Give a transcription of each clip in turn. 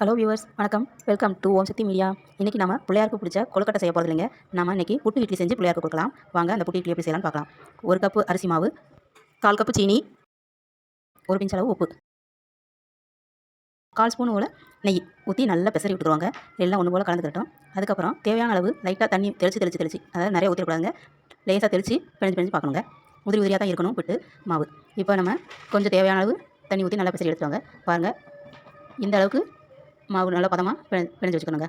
Hello viewers வணக்கம். Welcome to Om Shakti media இன்றைக்கி நம்ம பிள்ளையாருக்கு பிடிச்ச கொழுக்கட்டை செய்ய போகிறது இல்லைங்க. நம்ம இன்றைக்கி புட்டு இட்லி செஞ்சு பிள்ளையாருக்கு கொடுக்கலாம். வாங்க அந்த புட்டு இட்லி எப்படி செய்யலாம்னு பார்க்கலாம். ஒரு கப்பு அரிசி மாவு கால் கப்பு சீனி ஒரு பிஞ்ச் அளவு உப்பு கால் ஸ்பூன் போல் நெய் ஊற்றி நல்லா பெசரி விட்டுருவாங்க. எல்லாம் ஒன்று போல் கலந்துக்கிட்டோம். அதுக்கப்புறம் தேவையான அளவு லைட்டாக தண்ணி தெளித்து தெளித்து தெளித்து அதாவது நிறைய ஊற்றிடக்கூடாதுங்க லேசாக தெளித்து பிணைஞ்சு பிணைஞ்சு பார்க்கணுங்க. உதிரி உதிரியாக தான் இருக்கணும் புட்டு மாவு. இப்போ நம்ம கொஞ்சம் தேவையான அளவு தண்ணி ஊற்றி நல்லா பெசரி எடுத்துருவாங்க பாருங்கள் இந்த அளவுக்கு மாவு நல்லா பதமாக பிணைஞ்சு வச்சுக்கணுங்க.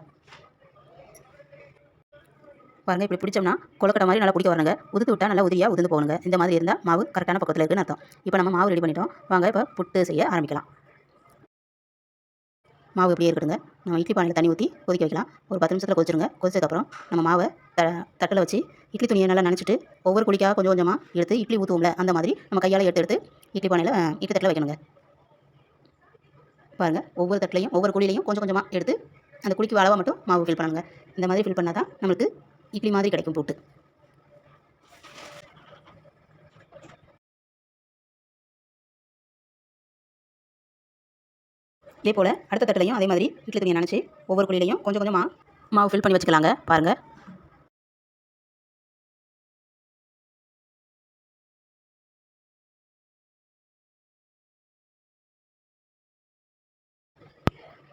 பாருங்கள் இப்படி பிடிச்சோம்னா கொழுக்கட்டை மாதிரி நல்லா பிடிக்க வரணுங்க. உதுத்து விட்டால் நல்லா உதிரியாக உதிர்ந்து போகணுங்க இந்த மாதிரி இருந்தால் மாவு கரெக்டான பக்கத்தில் இருக்குன்னு அர்த்தம். இப்போ நம்ம மாவு ரெடி பண்ணிட்டோம். வாங்க இப்போ புட்டு செய்ய ஆரம்பிக்கலாம். மாவு இப்படியே இருக்கட்டுங்க. நம்ம இட்லி பானையில் தண்ணி ஊற்றி கொதிக்க வைக்கலாம். ஒரு பத்து நிமிஷத்தில் கொதிச்சிருங்க. கொதிச்சதுக்கப்புறம் நம்ம மாவை த தட்டில் வச்சு இட்லி துணியை நல்லா நினச்சிட்டு ஒவ்வொரு குழிக்காக கொஞ்சம் கொஞ்சமாக எடுத்து இட்லி ஊற்றுவோம்ல அந்த மாதிரி நம்ம கையால் எடுத்து எடுத்து இட்லி பானையில் இட்லி தட்டில் வைக்கணுங்க. பாருங்கள் ஒவ்வொரு தட்டிலையும் ஒவ்வொரு குழிலையும் கொஞ்சம் கொஞ்சமாக எடுத்து அந்த குழிக்கு அளவாக மட்டும் மாவு ஃபில் பண்ணுங்க. இந்த மாதிரி ஃபில் பண்ணால் தான் நம்மளுக்கு இட்லி மாதிரி கிடைக்கும் போட்டு. இதே போல் அடுத்த தட்டிலையும் அதே மாதிரி இட்லி துணியை நினச்சி ஒவ்வொரு குழிலையும் கொஞ்சம் கொஞ்சமாக மாவு ஃபில் பண்ணி வச்சுக்கலாங்க பாருங்கள்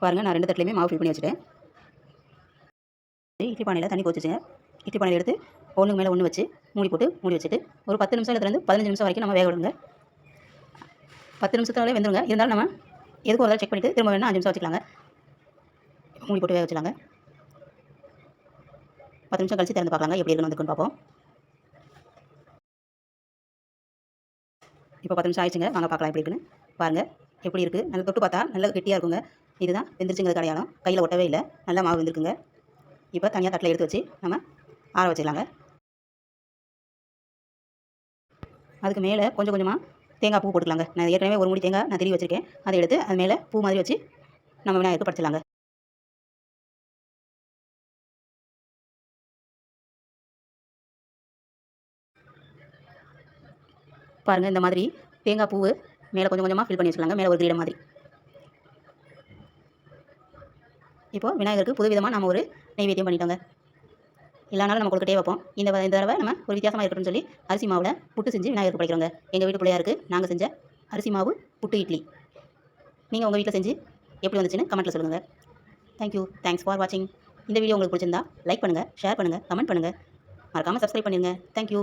பாருங்கள் நான் ரெண்டு தட்டிலையுமே மாவு ஃபில் பண்ணி வச்சுட்டேன். இட்லி பானையில் தண்ணி கொச்சிச்சுங்க இட்லி பானையில் எடுத்து ஒன்றுக்கு மேலே ஒன்று வச்சு மூடி போட்டு மூடி வச்சுட்டு ஒரு பத்து நிமிஷத்துலேருந்து பதினஞ்சு நிமிஷம் வரைக்கும் நம்ம வேக விடுங்க. பத்து நிமிஷத்தாலே வெந்துருங்க. இருந்தாலும் நம்ம எதுக்கு ஒரு தடவை செக் பண்ணிவிட்டு திரும்ப வேணால் அஞ்சு நிமிஷம் வச்சுக்கலாங்க. மூடி போட்டு வேக வச்சுக்கலாங்க பத்து நிமிஷம் கழிச்சு திறந்து பார்க்கலாங்க. எப்படி இருக்குன்னு வந்துருக்குன்னு பார்ப்போம். இப்போ பத்து நிமிஷம் ஆயிடுச்சுங்க. வாங்க பார்க்கலாம் எப்படி இருக்குன்னு. பாருங்கள் எப்படி இருக்குது நல்லா தொட்டு பார்த்தா நல்லா கெட்டியாக இருக்குங்க. இதுதான் வெந்துருச்சுங்கிறது அடையாளம் கையில் ஒட்டவே இல்லை. நல்லா மாவு வெந்திருக்குங்க. இப்போ தனியாக தட்டில் எடுத்து வச்சு நம்ம ஆற வச்சிடலாங்க அதுக்கு மேலே கொஞ்சம் கொஞ்சமாக தேங்காய் பூ போட்டுக்கலாங்க. நான் ஏற்கனவே ஒரு முடி தேங்காய் நான் திருவி வச்சுருக்கேன். அதை எடுத்து அது மேலே பூ மாதிரி வச்சு நம்ம விநாயகருக்கு படைச்சிடலாங்க. பாருங்கள் இந்த மாதிரி தேங்காய் பூவு மேலே கொஞ்சம் கொஞ்சமாக ஃபில் பண்ணி வச்சுக்கலாங்க மேலே ஒரு கிரீட மாதிரி. இப்போது விநாயகருக்கு புதுவிதமாக நம்ம ஒரு நைவேத்தியம் பண்ணிட்டோங்க. எல்லா நாளும் நம்ம கொடுக்கிட்டே வைப்போம். இந்த இந்த தடவை நம்ம ஒரு வித்தியாசமாக இருக்கட்டும்னு சொல்லி அரிசி மாவில் புட்டு செஞ்சு விநாயகருக்கு படைக்கிறோங்க. எங்கள் வீட்டு பிள்ளையாருக்கு நாங்கள் செஞ்ச அரிசி மாவு புட்டு இட்லி. நீங்கள் உங்கள் வீட்டில் செஞ்சு எப்படி வந்துச்சுன்னு கமெண்ட்டில் சொல்லுங்கள் தேங்க்யூ தேங்க்ஸ் ஃபார் வாட்சிங் இந்த வீடியோ உங்களுக்கு பிடிச்சிருந்தா லைக் பண்ணுங்கள் ஷேர் பண்ணுங்கள் கமெண்ட் பண்ணுங்கள் மறக்காமல் சப்ஸ்கிரைப் பண்ணிடுங்க தேங்க்யூ